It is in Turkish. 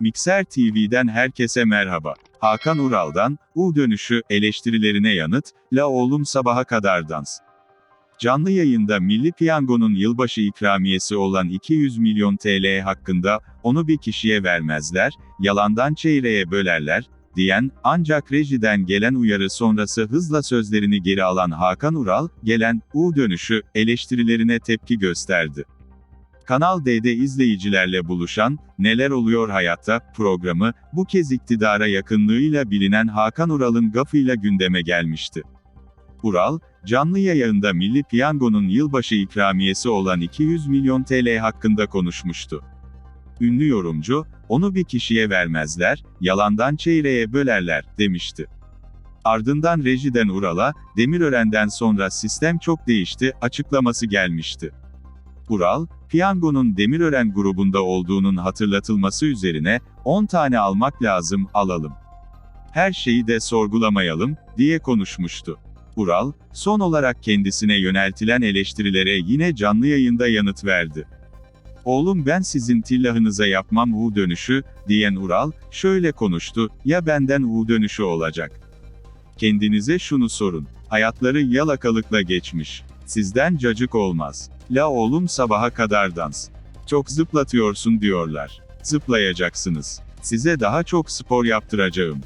Mikser TV'den herkese merhaba. Hakan Ural'dan, U dönüşü, eleştirilerine yanıt, La oğlum sabaha kadar dans. Canlı yayında Milli Piyango'nun yılbaşı ikramiyesi olan 200 milyon TL hakkında, onu bir kişiye vermezler, yalandan çeyreğe bölerler, diyen, ancak rejiden gelen uyarı sonrası hızla sözlerini geri alan Hakan Ural, gelen, U dönüşü, eleştirilerine tepki gösterdi. Kanal D'de izleyicilerle buluşan, Neler Oluyor Hayatta, programı, bu kez iktidara yakınlığıyla bilinen Hakan Ural'ın gafıyla gündeme gelmişti. Ural, canlı yayında Milli Piyango'nun yılbaşı ikramiyesi olan 200 milyon TL hakkında konuşmuştu. Ünlü yorumcu, onu bir kişiye vermezler, yalandan çeyreğe bölerler, demişti. Ardından rejiden Ural'a, Demirören'den sonra sistem çok değişti, açıklaması gelmişti. Ural, Piyango'nun Demirören grubunda olduğunun hatırlatılması üzerine, 10 tane almak lazım, alalım. Her şeyi de sorgulamayalım, diye konuşmuştu. Ural, son olarak kendisine yöneltilen eleştirilere yine canlı yayında yanıt verdi. Oğlum ben sizin tillahınıza yapmam U dönüşü, diyen Ural, şöyle konuştu, ya benden U dönüşü olacak. Kendinize şunu sorun. Hayatları yalakalıkla geçmiş. Sizden cacık olmaz. La oğlum sabaha kadar dans. Çok zıplatıyorsun diyorlar. Zıplayacaksınız. Size daha çok spor yaptıracağım.